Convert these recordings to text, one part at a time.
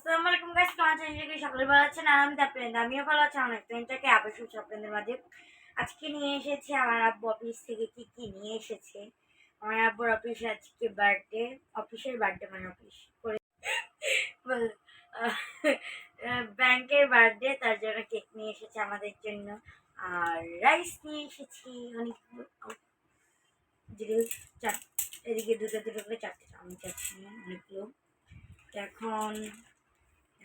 আসসালামু আলাইকুম গাইস করি সকলে ভালো আছেন। আর আমি তাপেন আমিও ভালো আছি। অনেক দিনটাকে আবার শুনছি আপনাদের আজকে নিয়ে এসেছি আমার আব্বু অফিস থেকে কি কি নিয়ে এসেছে। আমার আব্বুর অফিসে আজকে বার্থডে অফিসের বার্থডে মানে অফিস করে ব্যাংকের বার্থডে তার জন্য কেক নিয়ে এসেছে আমাদের জন্য। আর রাইস নিয়ে এসেছি অনেকগুলো। এদিকে চার এদিকে দুটো দুটো করে চারটে চামচ আছে অনেকগুলো। এখন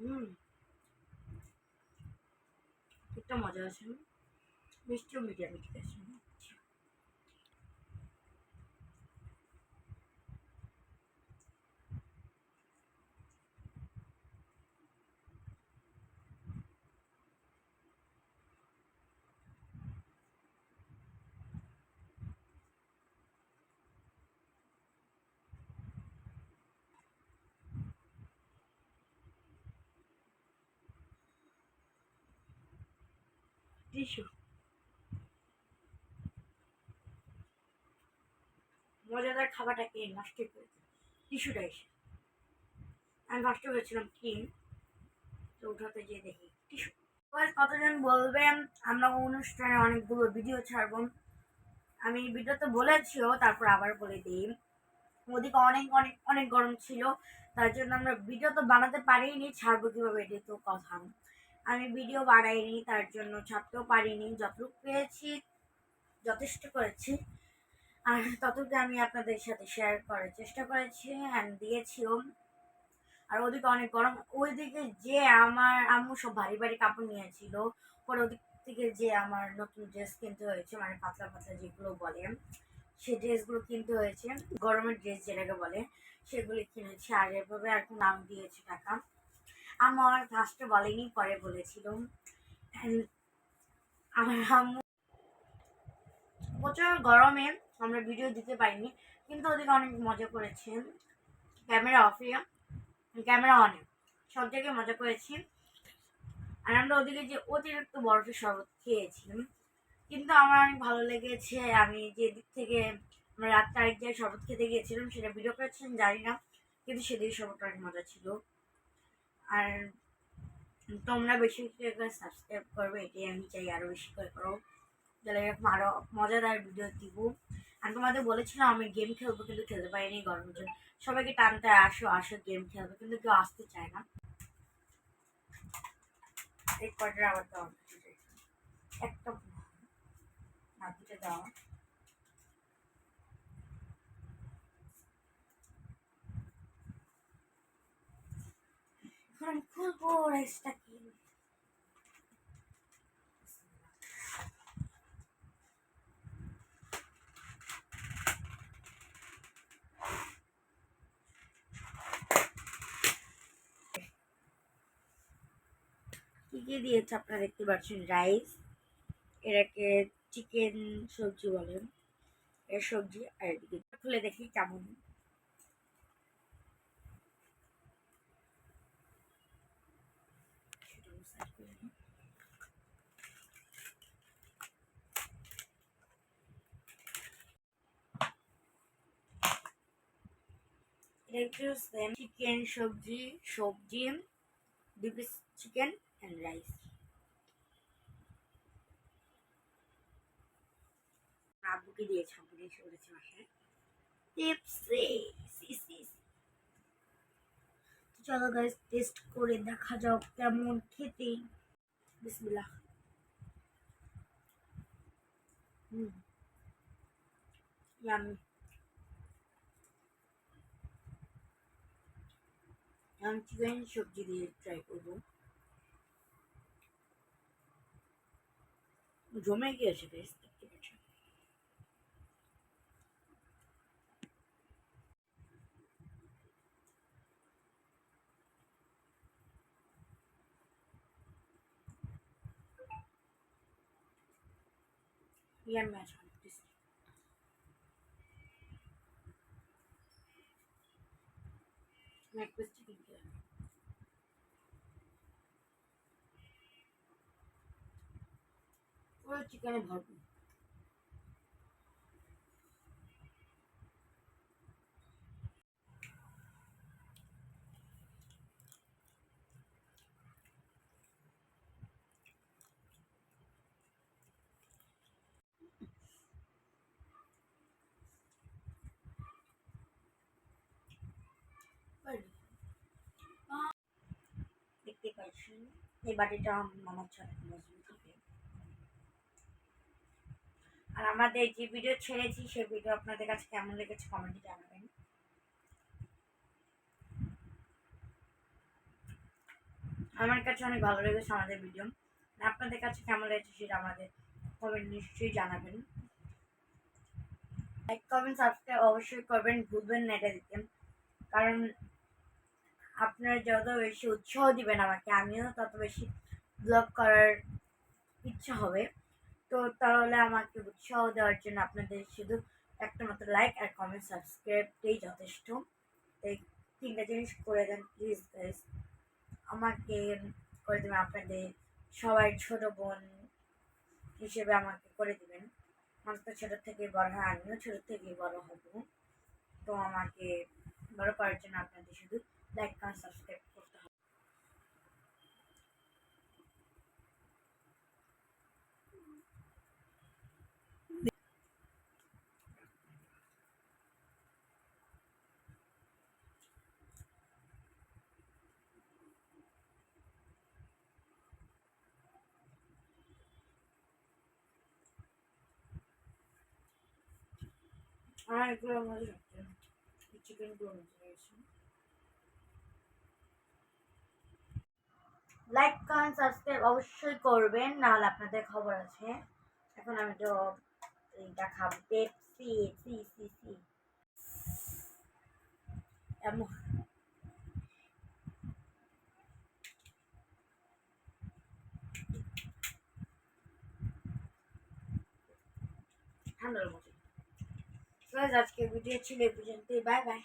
হুম। একটা মজা আছে মিষ্টিও মিডিয়াম ঠিক আছে টিস্যু মজাদার খাবারটাকে নষ্ট টিস্যুটা এসে। আমি নষ্ট করেছিলাম ক্রিম। তো উঠাতে গিয়ে দেখি টিস্যু। কতজন বলবেন? আমরা অনুষ্ঠানে অনেকগুলো ভিডিও ছাড়বো। আমি ভিডিওতে বলেছিও, তারপর আবার বলে দিই। ওদিকে অনেক অনেক অনেক গরম ছিল। তার জন্য আমরা ভিডিও তো বানাতে পারিনি, ছাড়বো কীভাবে এটি তো কথা। আমি ভিডিও বানাইনি, তার জন্য ছাড়তেও পারিনি। যতটুকু পেয়েছি, যথেষ্ট করেছি। আর ততটুকু আমি আপনাদের সাথে শেয়ার করার চেষ্টা করেছি অ্যান্ড দিয়েছিও। আর ওদিকে অনেক গরম। ওইদিকে যে আমার আম্মু সব ভারী ভারী কাপড় নিয়েছিল, পরে ওদিক থেকে যে আমার নতুন ড্রেস কিনতে হয়েছে মানে পাতলা পাতলা যেগুলো বলে, সেই ড্রেসগুলো কিনতে হয়েছে। গরমের ড্রেস যেটাকে বলে, সেগুলি কিনেছি। আর এভাবে আর নাম দিয়েছে টাকা। আমার ফার্স্টে বলেনি, পরে বলেছিল আমার আম্মু প্রচুর গরমে আমরা ভিডিও দিতে পারিনি, কিন্তু ওদিকে অনেক মজা করেছে। ক্যামেরা অফে ক্যামেরা অনে সব জায়গায় মজা করেছি। আর আমরা ওদিকে যে অতিরিক্ত বরফের শরবত খেয়েছিলাম, কিন্তু আমার অনেক ভালো লেগেছে। আমি যে দিক থেকে আমরা রাত্রে আরেক জায়গায় শরবত খেতে গিয়েছিলাম, সেটা ভিডিও করেছিলাম, জানি না, কিন্তু সেদিকে শরবতটা অনেক মজা ছিল। আর তোমরা বেশি বেশি করে সাবস্ক্রাইব করবে, এটাই আমি চাই আরও বেশি করে করো। তাহলে এরকম আরও মজাদার ভিডিও দিব। আমি তোমাদের বলেছিলাম আমি গেম খেলব, কিন্তু খেলতে পারিনি গরমের জন্য। সবাইকে টানতে আসো আসো গেম খেলবে, কিন্তু কেউ আসতে চায় না। এই কটার আবার দাও একটা না এখন খুলবো রাইসটা কি? কি দিয়েছে আপনারা দেখতে পাচ্ছেন? রাইস এটাকে চিকেন সবজি বলেন, এর সবজি, আর এদিকে খুলে দেখি কেমন। এটা সেম চিকেন সবজি সবজি দুই পিস চিকেন অ্যান্ড রাইস আব্বুকে দিয়েছে আব্বুকে এসে করেছে বাসায় চলো গাইস টেস্ট করে দেখা যাক কেমন খেতে। বিসমিল্লাহ। হুম। Yummy I'm going to delete try করবো জমে গিয়েছে বেশ দেখতে পাচ্ছি Yeah, magic. চিকেন কিয়া পুরো চিকেনে ভরপুর এই ছাড়া মজবুত আর আমাদের যে ভিডিও ছেড়েছি সেই ভিডিও আপনাদের কাছে কেমন লেগেছে কমেন্টে জানাবেন। আমার কাছে অনেক ভালো লেগেছে আমাদের ভিডিও আপনাদের কাছে কেমন লেগেছে সেটা আমাদের কমেন্ট নিশ্চয়ই জানাবেন। লাইক কমেন্ট সাবস্ক্রাইব অবশ্যই করবেন, ভুলবেন না এটা দিতে। কারণ আপনারা যত বেশি উৎসাহ দিবেন আমাকে, আমিও তত বেশি ব্লগ করার ইচ্ছা হবে। তো তাহলে আমাকে উৎসাহ দেওয়ার জন্য আপনাদের শুধু একটা মাত্র লাইক আর কমেন্ট সাবস্ক্রাইবটাই যথেষ্ট। এই তিনটা জিনিস করে দেন প্লিজ আমাকে করে দেবেন আপনাদের, সবাই ছোট বোন হিসেবে আমাকে করে দিবেন। মানুষ তো ছোটো থেকে বড় হয়, আমিও ছোটো থেকে বড় হব। তো আমাকে বড় করার জন্য আপনাদের শুধু লাইক কমেন্ট সাবস্ক্রাইব করতে হবে আমার এগুলো মজা লাগছে চিকেনগুলো মজা লাইক কমেন্ট সাবস্ক্রাইব অবশ্যই করবেন, নাহলে আপনাদের খবর আছে। এখন আমি তো এইটা খাব পেপসি সি সি সি এমন। ঠান্ডার আজকে ভিডিও ছিল এই পর্যন্তই। Bye bye